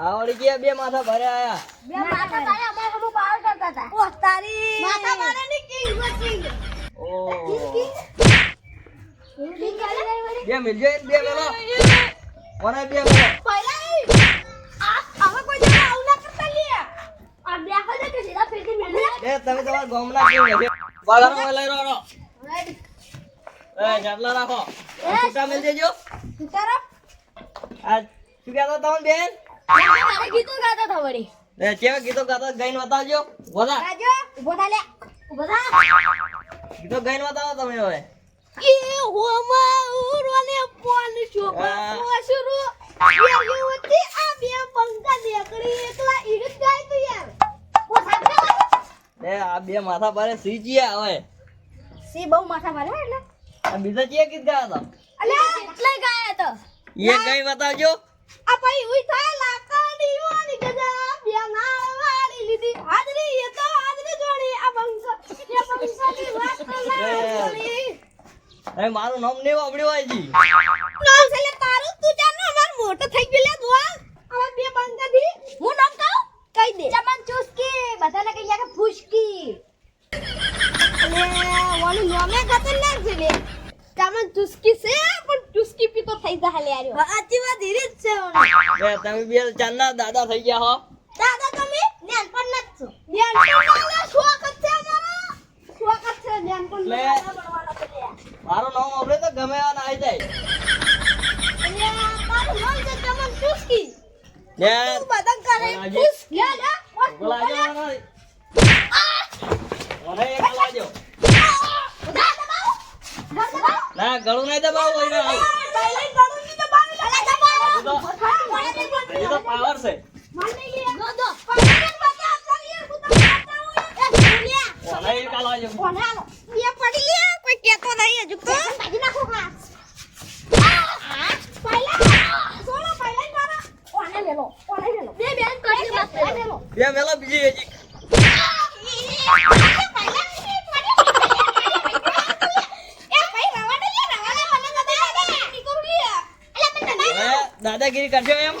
આવડી ગયા બે માથા ભરે આયા. બે માથા ભરે અમે હમુ પાર કરતા હતા ઓ તારી માથા ભરે ની કિંગ કિંગ ઓ કિંગ બે મિલજો બે મેલો ઓને બે મેલો તમે તમારા ગામના બાગારો માં લઈ રહ્યો એ જાટલા રાખો. છૂટા મિલ દેજો. છૂટા રાખ આ શું કહેતો તમે બેન? મારે ગીતો ગાતા હતા? વળી એ કેવા ગીતો ગાતા ગાઈને બતાવજો બોલા થા લે. ઊભો થા. ગીતો ગાઈને બતાવો તમે હવે. એ હોમા ઉરવાને પોન ચોપા હા. પોસરુ યયુવતી આ બે પંકા નીકળી એકલા ઈડત ગાય તો યાર ઓ સાબે એ આ બે માથા ભરે સુઈ ગયા સી બહુ માથા એટલે. આ બીજા ચિયા ગીત ગાયા અલ્યા એટલે ગાયા તો. હતા એ ગાઈ બતાવજો આ ભાઈ ઉઈ થાય લાકડી વાળી ગજા બે નાળ વાળી લીધી. હાજરી એ તો હાજરી જોડી. આ એ વાત તો જોડી મારું નામ નહીં વાપડ્યું હોયજી નામ છે લે તારું? તું જાનો અમાર મોટો થઈ ગયો લે દુઆ હવે બે બંગાથી હું નામ કહું? કહી દે. ચમન ચુસ્કી. બધાને કહી કે ફુસકી. અલે વાલું નામે ખતરનાક છે લે. ચમન ચુસ્કી છે પણ ચુસ્કી પીતો થઈ જા હાલે આર્યો. સાચી વાત ધીરે જ છે ઓને તમે બે ચાંદના દાદા થઈ ગયા હો. દાદા તમે નેનપણ ન છો નેનપણ ના શોખ જ છે અમારો શોખ જ છે નેનપણ લે. દાદા બનવાનો છે લે મારું નામ આપણે તો ગમે એવા ના આવી જાય અલ્યા તારું નામ છે ચમન ચુસ્કી ને પતંગ કરે ખુશ. લે લે બોલાજો મને મને એક બોલાજો ના ગળું નહીં દબાવું હોય ને. આવું. હજી તો પાવર છે. મને એક આલાજો બે મેલો બીજી હજી. હવે દાદાગીરી કરશો એમ.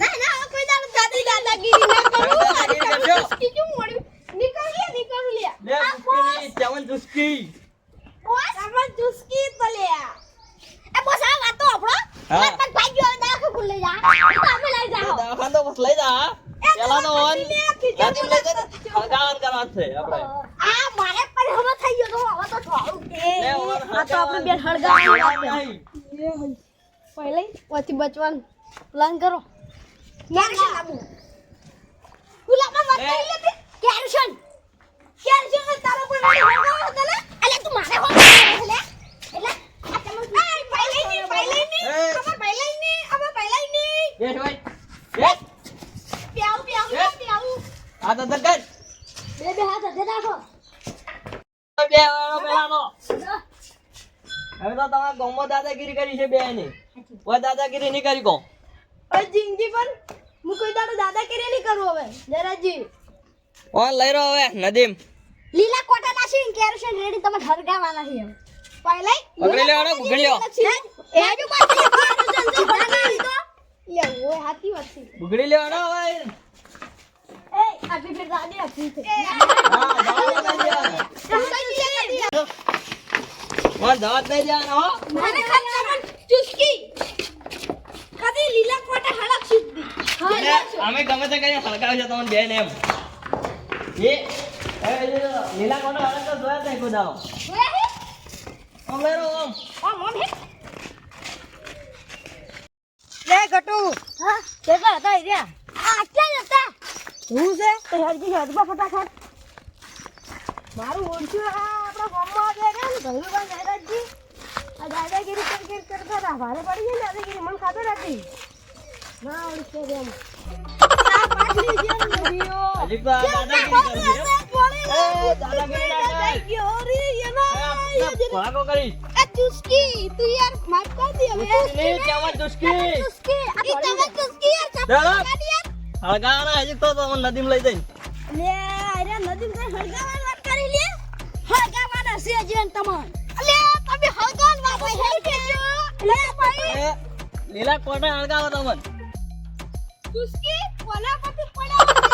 ના ના કોઈ દાડો દાદી દાદાગીરી ના કરું. દાદાગીરી. ચુસ્કી કેમ મળ્યું નીકળ લે નીકળ લે. લે ચુસ્કી ચવન ચુસ્કી બોસ આમાં ચુસ્કી તો લે. એ બોસ આ વાત આપણો હા. મત મત ભાઈ ગયો દાખલ ખુલ લઈ જા. તો અમે લઈ જાઓ દવાખાન તો બસ લઈ જા. હા. પેલા તો ઓન લે, લઈ જા હળગાવન કરવા છે આપણે. આ મારે પણ હવે થઈ ગયો તો હવે તો થોડું આ તો આપણે બે હળગાવન પહેલે પછી બચવાનું. પ્લાન કરો. કેન્સલ આબુ ગુલાબમાં મત લે. લે કેલ્શિયમ કેલ્શિયમ તારો પણ હળગાવો હતો ને એટલે તું મારે હો એટલે એટલે આ ચમચ આ પહેલે ની પહેલે ની એ. અમાર પહેલે ની અમાર પહેલે ની બેઠ ભાઈ બેઠ. પ્યાઉ પ્યાઉ એ. પ્યાઉ આ તો દગજ બે બે હાથ અધે રાખો બે વાળો પેલા તો હવે તો તમારા ગામમાં દાદાગીરી કરી છે બે ની કોઈ દાદાગીરી નહીં કરી કહો જિંદગી પણ હું કોઈ દાડો દાદાગીરી નહીં કરું હવે જરાજી. ઓન લઈ રહ્યો હવે નદીમ. લીલા કોટા નાસી કેરોસીન રેડી તમે હરગાવાના છે પહેલા પકડી લેવાનો ગુગળી લ્યો એ છે દો લે હાથી વાત છે બુગડી લેવાનો હવે. એ આજે ફેર દાદી હતી. છે હા દાવા જ નહીં દેવાનો ઓન દાવા જ નહીં દેવાનો હો મને ખબર ચુસ્કી. કદી લીલા કોટા હળક સીધી અમે ગમે તે કરીને હળગાવી છે તમને બેન એમ. એ એ લીલા કોનો હળક તો જોયા તે રહ્યો આમ ઓમ ઓમ. હે. લે ગટુ. હા. કેટલા હતા રહ્યા? આ ક્યાં જતા હું છે? તો હેડજી હેડમાં ફટાફટ. મારું ઓળખ્યું આ દાદાગીરી કર કર કરતા હતા ભારે પડી ગઈ દાદાગીરી મને ખબર હતી ના ઓળખ્યો એમ નદીમાં લઈ જઈને. નદીમ હળગાવાની. છે જીવન તમન લે તમે હળગાવન વાત કરી કેજો લે ભાઈ. લીલા કોટા હળગાવો તમને? ચુસ્કી કોના પરથી પડ્યા?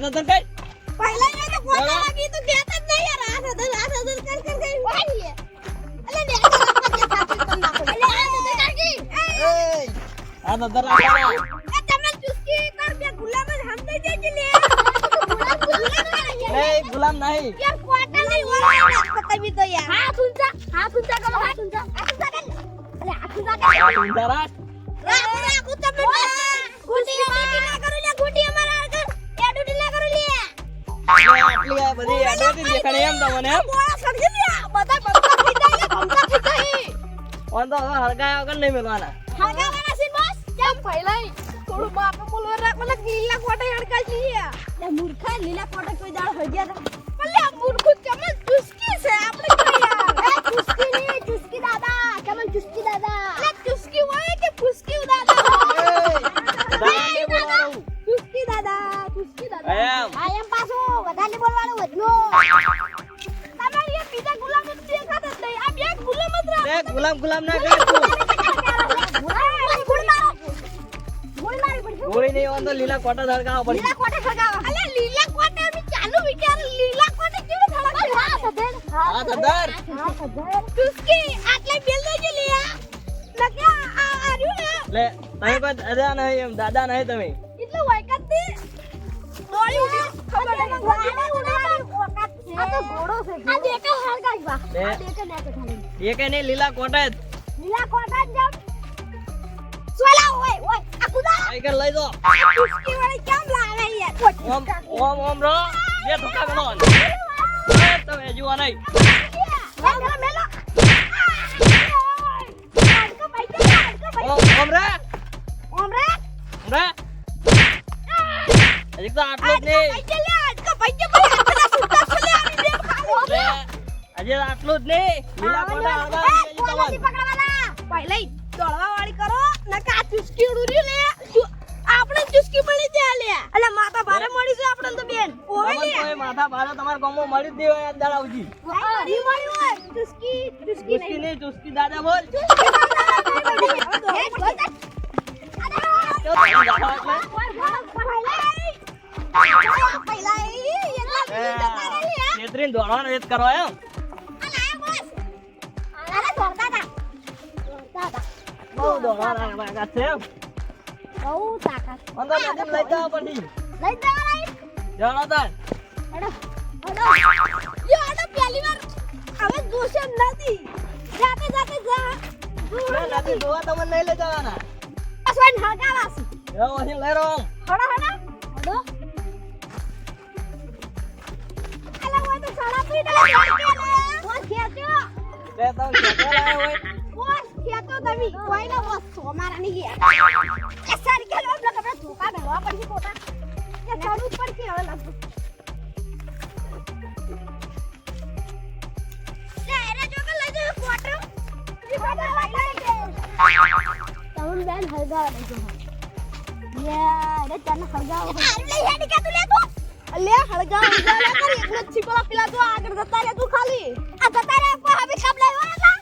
તો તો કઈ પહેલા ને તો કોટા લાગી તો કહેતા જ નહીં યાર. આ સદન આ સદન કર કર કર વાઈ અલે ને નાખો અલે આ તમે ચુસ્કી કર બે ગુલામ જ હમ દઈ દેજે લે. ગુલામ ગુલામ નહીં. યાર કોટા નહીં તો કभी તો યાર. હા સુનતા હા સુનતા કરો હા સુનતા આ સુનતા કર અલે આ સુનતા કર આ ઊંધા રાખ. રાખ રાખ હું તમને ગુટી ગુટી ના કરો આટલી આ બધી એડવર્ટાઈઝ દેખાડે એમ તમને એમ બોળા સળગી ગયા બધા ભમકા ખીચાઈ લે ભમકા ખીચાઈ ઓન તો હવે હળગાયા વગર નહીં મેળવાના હળગાવાના છે બોસ. કેમ ફૈલાઈ થોડું બાપ બોલવા રાખ મને લીલા કોટા હડકા છીએ મૂર્ખા લીલા કોટા કોઈ દાળ હળગ્યા હતા લે મૂર્ખું ચમન ચુસ્કી છે આપણે કઈ યાર? એ ચુસ્કી ની ચુસ્કી દાદા કેમ ચુસ્કી વધારે બોલવાનું વધનો તમારે એ બીજા ગુલામ જ દેખાતા જ નહીં. આ બે ગુલામ જ લે, ગુલામ ગુલામ ના કર તું. ગોળી નહીં ઓન તો લીલા કોટા જ હળગાવવા પડશે હા સદર લે તમે કોઈ દાદા નહીં એમ દાદા નહીં તમે. લે એ કઈ નહીં લીલા કોટા લીલા કોટા જ સોલા ઓય ઓય આ કુદા ટાઈગર લઈ દો આ ચુસ્કી વાળી કેમ લાવે યાર ઓમ ઓમ ઓમ રો. બે ધોકા મેલો તમે જુઓ નહીં મેલો મેલો આડકો પૈકે ઓમ ઓમ રે. ઓમ રે. હજી તો આટલું જ નહીં. આટલું જ નહીં લીલા દેજો તમને પહેલા દોડવા વાળી કરો નકા ચુસ્કી ઉડી લે આપણે ચુસ્કી મળી દે લે અલે માતા ભારે મળી છે આપણે તો બેન ઓય લે કોઈ માથા ભારે તમારા ગામમાં મળી દે નહીં હોય સુધી. મળી મળી હોય ચુસ્કી ચુસ્કી ચુસ્કી નહીં ચુસ્કી દાદા બોલ દોડવાનો વેત કરો એમ બહુ દોડવાના છે અંદર નદીમાં લઈ જવા પડી જાણો તાર. લે, નદી જોવા તમને નહીં લઈ જવાના. એવો અહીં લઈ રહો આમ. લે, તમે ખેંચવા લાયા હોય. તમે કોઈને બોસ સોમારા નહીં ગયા એ સારી કે આપણે ધોકા ભરવા પડશે ખોટા એ ચાલુ જ પડશે હવે લગભગ. કોટો તરુણ બેન હળગાવા દેજો યા રે તને હળગાવા લે હેડી કે તું લે તું. લે હળગાવા હળગાવા લે કરી એકલો જ છીપલા પેલા જો આગળ જતા રે તું ખાલી. આ જતા રે પણ હવે કબ લાવ્યો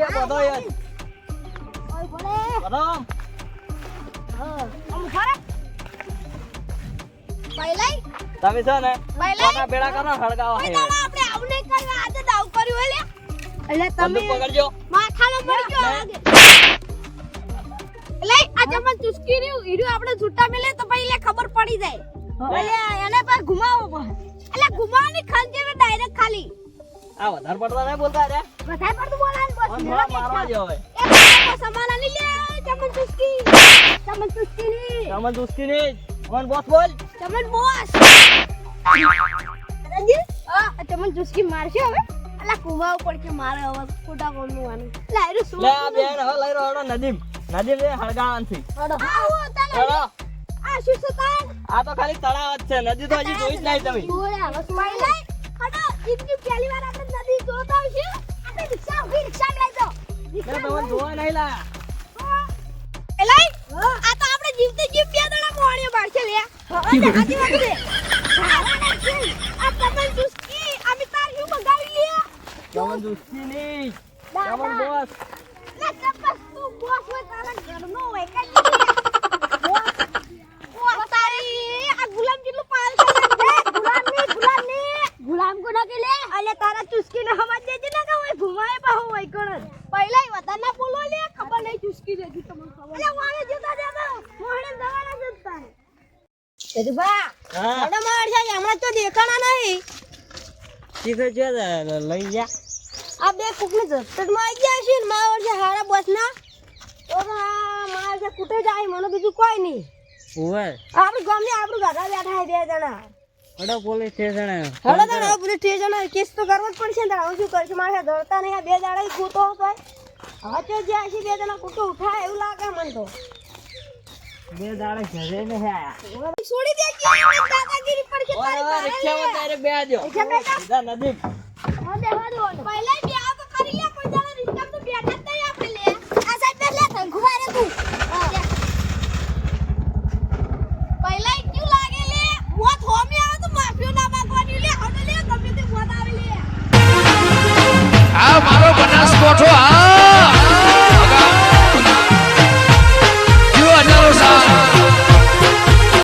આપણે બધો યાર. ઓય બધો આમ. હા. આમ ખરે પહેલાઈ તમે છે ને પહેલાઈ ભેળા કરો હળગાવા. હે આપણે કરવા. આજે દાવ કર્યું હે લે. એટલે તમે પકડજો. માથામાં પડી ગયો લે. આગે. એટલે આ જમન ચુસ્કી રહ્યું. ઈડ્યું આપણે છૂટા મેલે તો પછી લે ખબર પડી જાય. એટલે એને પાસે ઘુમાવો એટલે ઘુમાવાની ખંજે ડાયરેક્ટ ખાલી? આ વધારે પડતા નહીં બોલતા રે. વધારે પડતું ચમન ચમનની દુસ્તી નહીં. અમન બોસ બોલ. ચમન બોસ. ચમન ચુસ્કી મારશે હવે? અલા કુમાવ પડશે મારે હવે ખોટા કોમનું આનું. લા શું લે બેન હવે લઈ રહ્યો નદીમ. નદીમ એ હળગાવાનથી. હડો આવો તને આ શું સતાન આ તો ખાલી તળાવ જ છે નદી તો હજી જોઈ જ નહીં તમે. બોલા હવે શું લઈ હડો જિંદગી પહેલી વાર આપણે નદી જોતા આવશે આપણે રિક્ષા ઊભી રિક્ષા લઈ દો લે તમને જોવા નહીં લાયા. એલાઈ આ તો આપણે જીવતે જીવ બે દડા મોણીઓ બાળશે લે. હા આજી વાત છે આ તમને ચુસ્કી અમે તાર શું મંગાવી લે. તમને દુસ્તી નહીં. તમને બોસ. લે ચપ્પસ તું બોસ હોય તારા ઘરનો હોય કઈ બોસ બોસ તારી આ ગુલામ જેટલું પાલ છે ગુલામની ગુલામની કે લે. અલે તારા ચુસ્કી ને હમજ દેજે ને કે હોય ઘુમાય બહુ હોય કોણ પહેલા વતન ના બોલો લે ખબર નહીં. ચુસ્કી દેજી તમને ખબર. અલે વાળે જતા દેતો મોહણે દવાના જતા. તે હા. મને માર છે હમણાં તો દેખાણા નહીં. શીખર જો લઈ જા. આ બે કુકની માં આવી ગયા છે ને મારા વર્ષે હારા બસ ના તો માર છે કૂટે જાય મને બીજું કોઈ નહીં. ઓવે ગામ ને આપણું ગાધા બેઠા છે બે જણા. અડો પોલીસ સ્ટેશન હડો તો હવે પોલીસ સ્ટેશન કેસ તો કરવો જ પડશે ને તારે હું શું કરશું મારે દોડતા નહીં બે દાડા કૂતો હતો હવે તો જે હશે બે જણા કૂતો ઉઠાય એવું લાગે મને તો. બે દાડા ઘરે નહીં આયા છોડી દે કે દાદાગીરી પડશે તારી પાસે. રિક્ષામાં તારે બે આજો રિક્ષા બેઠા? સીધા નદી